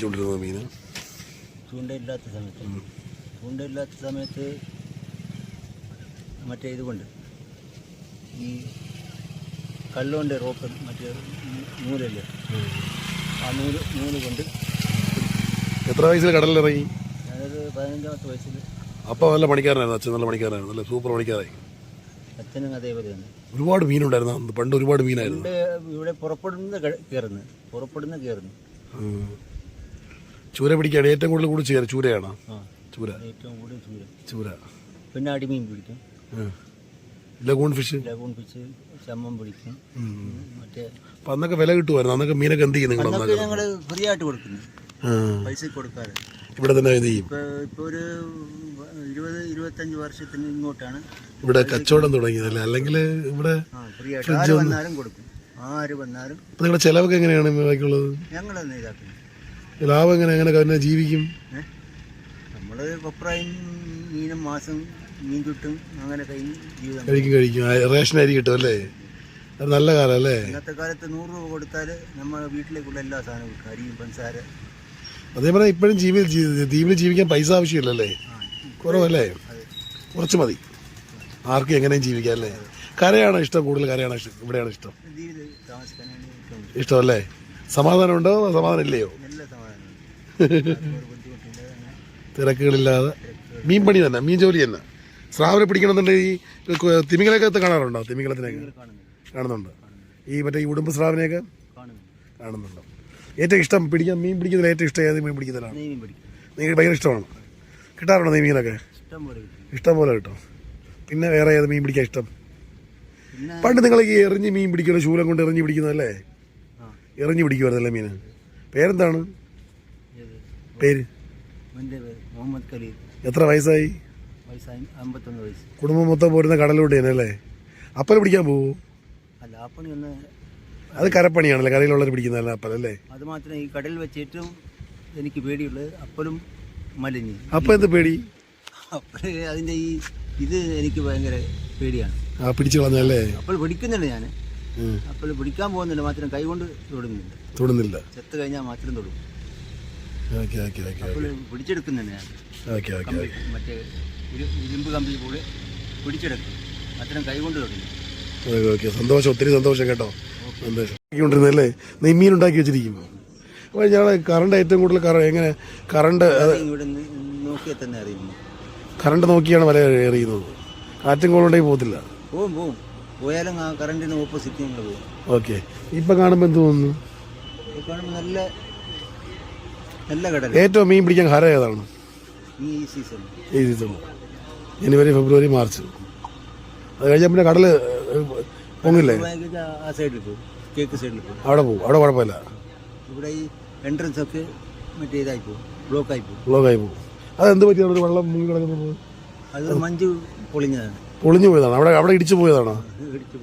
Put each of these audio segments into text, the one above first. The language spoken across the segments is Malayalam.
പിടിച്ചുകൊണ്ടിരുന്നത് മീൻ ചൂണ്ടയില്ലാത്ത സമയത്ത്. ചൂണ്ടയില്ലാത്ത സമയത്ത് മറ്റേ ഇതുകൊണ്ട് ഈ കല്ലുകൊണ്ട് റോപ്പ് മറ്റേ നൂലല്ലേ? ആ നൂൽ നൂൽ കൊണ്ട് എത്ര വയസ്സിൽ കടലിലിറങ്ങി? ഞാനൊരു പതിനഞ്ചാമത്തെ വയസ്സിൽ. അപ്പോൾ നല്ല പണിക്കാരനായിരുന്നു അച്ഛൻ നല്ല പണിക്കാരനായിരുന്നു നല്ല സൂപ്പർ പണിക്കാരായി. അച്ഛനും അതേപോലെ തന്നെ. ഒരുപാട് മീനുണ്ടായിരുന്നു അന്ന് പണ്ട് ഒരുപാട് മീനായിരുന്നു. ഇവിടെ പുറപ്പെടുന്ന കയറുന്നു പുറപ്പെടുന്ന കയറുന്നു. ചൂര പിടിക്കാണ്. ഏറ്റവും കൂടുതൽ കൂടി ചെയ്യാറ് ചൂരയാണ്? ചൂര. ഏറ്റവും കൂടുതൽ ചൂര. ചൂര. പിന്നെ അടിമീൻ പിടിക്കും. Lagoon fish? ലഗൂൺ ഫിഷ് ചമ്മൻ പിടിക്കും. മറ്റേ അപ്പം അന്നൊക്കെ വില കിട്ടുമായിരുന്നു. അന്നൊക്കെ മീനൊക്കെ എന്ത് ചെയ്യും നിങ്ങൾ ഞങ്ങൾ ഫ്രീ ആയിട്ട് കൊടുക്കുന്നു. പൈസ കൊടുക്കാറ്. ഇവിടെ തന്നെ എന്ത് ചെയ്യും. ഇപ്പോൾ ഒരു ഇരുപത് ഇരുപത്തഞ്ച് വർഷത്തിന് ഇങ്ങോട്ടാണ്. ഇവിടെ കച്ചവടം തുടങ്ങിയതല്ലേ അല്ലെങ്കിൽ ഇവിടെ ഫ്രീ ആയിട്ട്. ആര് വന്നാലും കൊടുക്കും. ആര് വന്നാലും നിങ്ങളുടെ ചിലവൊക്കെ എങ്ങനെയാണ് ബാക്കിയുള്ളത് ഞങ്ങൾ തന്നെ ഇതാക്കുന്നു. ലാഭം എങ്ങനെ എങ്ങനെ തന്നെ ജീവിക്കും? നമ്മൾ കൊപ്രായും മീനും മാസം മീൻ കിട്ടും അങ്ങനെ ജീവിതം കഴിക്കും കഴിക്കും. റേഷൻ അരി കിട്ടും അല്ലേ? അത് നല്ല കാലം അല്ലേ? ഇന്നത്തെ കാലത്ത് നൂറ് രൂപ കൊടുത്താൽ നമ്മൾ വീട്ടിലേക്കുള്ള എല്ലാ സാധനവും കിട്ടും അരിയും പഞ്ചസാര. അതേപോലെ ഇപ്പോഴും ജീവി ദ്വീപിൽ ജീവിക്കാൻ പൈസ ആവശ്യമില്ലല്ലേ കുറവല്ലേ? കുറച്ച് മതി. ആർക്കും എങ്ങനെയും ജീവിക്കാം അല്ലേ? കരയാണോ ഇഷ്ടം? കൂടുതൽ കരയാണോ ഇഷ്ടം? ഇവിടെയാണോ ഇഷ്ടം. ഇഷ്ടമല്ലേ സമാധാനം ഉണ്ടോ? സമാധാനം ഇല്ലയോ നല്ല സമാധാനം ഒരു ബുദ്ധിമുട്ടില്ല അങ്ങനെ തിരക്കുകളില്ലാതെ. മീൻ പണി തന്നെ മീൻ ജോലി തന്നെ. സ്രാവിനെ പിടിക്കണമെന്നുണ്ടെങ്കിൽ ഈ തിമിംഗലൊക്കെ കാണാറുണ്ടോ? തിമിംഗലത്തിനൊക്കെ കാണുന്നുണ്ട്. ഈ മറ്റേ ഈ ഉടുമ്പ് സ്രാവിനെയൊക്കെ കാണുന്നുണ്ടോ. ഏറ്റവും ഇഷ്ടം പിടിക്കാൻ മീൻ പിടിക്കുന്നതിൽ ഏറ്റവും ഇഷ്ടം ഏത് മീൻ പിടിക്കുന്നതിലാണ്? നിങ്ങൾക്ക് ഭയങ്കര ഇഷ്ടമാണ്? കിട്ടാറുണ്ടോ നീ മീനൊക്കെ ഇഷ്ടം പോലെ കിട്ടും. പിന്നെ വേറെ ഏത് മീൻ പിടിക്കാൻ ഇഷ്ടം? പണ്ട് നിങ്ങൾ ഈ എറിഞ്ഞ് മീൻ പിടിക്കുന്ന ശൂലം കൊണ്ട് എറിഞ്ഞ് പിടിക്കുന്നതല്ലേ? എറിഞ്ഞ് പിടിക്കുമായിരുന്നല്ലേ മീൻ? പേരെന്താണ്? പേര്? എന്റെ പേര് മുഹമ്മദ് കലീൽ എത്ര വയസ്സായി? വയസ്സായി അമ്പത്തൊന്ന് വയസ്സ്. കുടുംബം മൊത്തം പോരുന്ന കടലിലൂടെ അപ്പല പിടിക്കാൻ പോവോ? അല്ല ഒന്ന് അത് കരപ്പണിയാണല്ലേ? കരയിലുള്ളവർ പിടിക്കുന്നതല്ല അപ്പലല്ലേ അത് മാത്രമേ ഈ കടലിൽ വെച്ച് ഏറ്റവും എനിക്ക് പേടിയുള്ളത് അപ്പലും മലിഞ്ഞ്. അപ്പം എന്ത് പേടി? അതിന്റെ അതിന്റെ ഈ ഇത് എനിക്ക് ഭയങ്കര പേടിയാണ്. ആ പിടിച്ചു കളഞ്ഞല്ലേ അപ്പോൾ പിടിക്കുന്നുണ്ട് ഞാൻ. അപ്പോൾ പിടിക്കാൻ പോകുന്നില്ല മാത്രം കൈകൊണ്ട് തൊടുന്നില്ല. തൊടുന്നില്ല. ചെത്ത് കഴിഞ്ഞാൽ മാത്രം തൊടും. ഓക്കെ ഓക്കെ ഓക്കെ അപ്പോൾ പിടിച്ചെടുക്കുന്നുണ്ട് ഞാൻ ഓക്കെ ഓക്കെ കമ്പി മറ്റേ ഇരുമ്പ് കമ്പി കൂടെ പിടിച്ചെടുക്കും. അത്രയും കൈകൊണ്ട് തൊടുന്നു ഓക്കെ ഓക്കെ സന്തോഷം ഒത്തിരി സന്തോഷം കേട്ടോ. സന്തോഷം. കൊണ്ടിരുന്നല്ലേ നീ മീൻ ഉണ്ടാക്കി വെച്ചിരിക്കും അപ്പോൾ ഞങ്ങൾ കറണ്ട് ഏറ്റവും കൂടുതൽ കറ എങ്ങനെ? കറണ്ട് ഇവിടെ നോക്കിയാൽ തന്നെ അറിയുന്നു. കറണ്ട് നോക്കിയാണ് വല എറിയുന്നത്. കാറ്റും കോളുണ്ടെങ്കിൽ പോകത്തില്ല. പോവും പോവും. പോയാലും ആ കറണ്ടിന് ഓപ്പോസിറ്റ് ഞങ്ങൾ പോകും ഓക്കെ ഇപ്പം കാണുമ്പോൾ എന്ത് തോന്നുന്നു? കാണുമ്പോൾ നല്ല ഏറ്റവും മീൻ പിടിക്കാൻ ഹര ഏതാണ്? ഈ സീസൺ ഈ സീസൺ ജനുവരി ഫെബ്രുവരി മാർച്ച്. അത് കഴിഞ്ഞാൽ പിന്നെ കടൽ പൊങ്ങില്ലേ? ആ സൈഡിൽ പോകും. കേക്ക് സൈഡിൽ പോകും. അവിടെ പോകും. അവിടെ കുഴപ്പമില്ല. ഇവിടെ ഈ എൻട്രൻസ് ഒക്കെ മറ്റേ ഇതായി പോകും. ബ്ലോക്കായി പോകും. അതെന്ത് പറ്റിയാണ് വെള്ളം മുങ്ങി കിടക്കുന്നത്? അത് മഞ്ഞ് പൊളിഞ്ഞതാണ്. പൊളിഞ്ഞു പോയതാണ്. അവിടെ അവിടെ ഇടിച്ചു പോയതാണോ?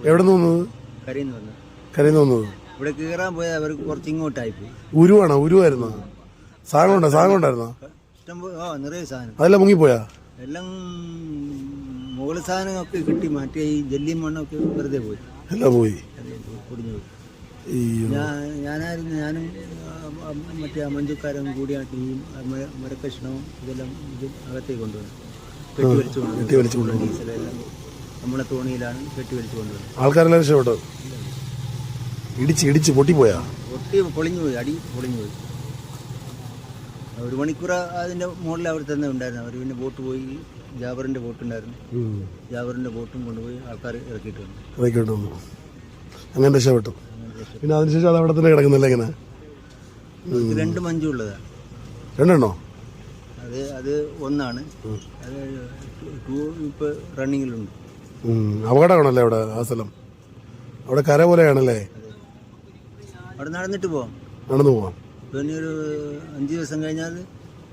എവിടെ നിന്ന് വന്നത്? കരയിൽ നിന്ന് വന്നത്. ഇവിടെ കയറാൻ പോയാൽ അവർക്ക് കുറച്ച് ഇങ്ങോട്ടായി പോയി. ഉരുവാണോ? ഉരുവായിരുന്നോ? സാഗമുണ്ടോ ഉണ്ടോ സാധനം ഉണ്ടായിരുന്നോ നിറയെ സാധനം. അതെല്ലാം മുങ്ങിപ്പോയാ? എല്ലാം മുകളിൽ സാധനമൊക്കെ കിട്ടി. മാറ്റി ഈ ജെല്ലിയും മണ്ണൊക്കെ വെറുതെ പോയി. എല്ലാം പോയി. പൊടിഞ്ഞു പോയി. ഞാനായിരുന്നു ഞാനും മറ്റേ മഞ്ജുക്കാരും കൂടിയാണ് ഈ മരക്കഷ്ണവും ഇതെല്ലാം ഇത് അകത്തേക്ക് കൊണ്ടുവന്നു. കെട്ടി വലിച്ചു കൊണ്ടുവന്നു നമ്മളെ തോണിയിലാണ് കെട്ടി വലിച്ചു കൊണ്ടുവന്നത് ആൾക്കാരെല്ലാം രക്ഷപ്പെട്ടു ഇടിച്ച് ഇടിച്ച് പൊട്ടിപ്പോയാ? പൊട്ടി പൊളിഞ്ഞു പോയി അടി പൊളിഞ്ഞു പോയി ഒരു മണിക്കൂർ അതിന്റെ മുകളിൽ അവിടെ തന്നെ ഉണ്ടായിരുന്നു. അവർ പിന്നെ ബോട്ട് പോയി ജാബറിന്റെ ബോട്ട് ഉണ്ടായിരുന്നു. ജാബറിന്റെ ജാബറിന്റെ ബോട്ടും കൊണ്ടുപോയി ആൾക്കാർ ഇറക്കിയിട്ട് വന്നു. അതൊക്കെ വന്നു. അങ്ങനെ രക്ഷപ്പെട്ടു. പിന്നെ അതിനുശേഷം അത് അവിടെ തന്നെ കിടക്കുന്നില്ല ഇങ്ങനെ? രണ്ട് രണ്ട് മഞ്ചുള്ളതാണ് രണ്ടെണ്ണോ? അത് അത് ഒന്നാണ്. അത് ടൂ ഇപ്പോൾ റണ്ണിങ്ങിലുണ്ട്. അപകടമാണല്ലേ അവിടെ ആ സ്ഥലം? അവിടെ കര പോലെയാണല്ലേ? അവിടെ നടന്നിട്ട് പോവാം. നടന്നു പോവാം. പിന്നെ ഒരു അഞ്ച് ദിവസം കഴിഞ്ഞാൽ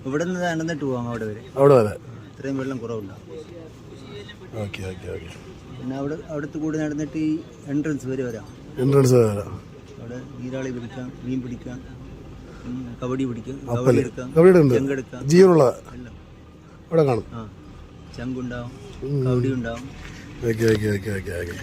ഇവിടെ നിന്ന് നടന്നിട്ട് പോവാം അവിടെ വരെ. അവിടെ വരെ? ഇത്രയും വെള്ളം കുറവുണ്ടാവും ഓക്കെ ഓക്കെ ഓക്കെ. പിന്നെ അവിടെ അവിടുത്തെ കൂടെ നടന്നിട്ട് ഈ എൻട്രൻസ് വരെ വരാം. എൻട്രൻസ് വരാം അവിടെ നീരാളി പിടിക്കാം മീൻ പിടിക്കാം കബഡി പിടിക്കാം കബഡി എടുക്കാം ചെങ്കെടുക്കാം ജീവനുള്ള അവിടെ കാണും. ആ ചങ്കുണ്ടാവും കബഡി ഉണ്ടാവും okay okay okay okay okay.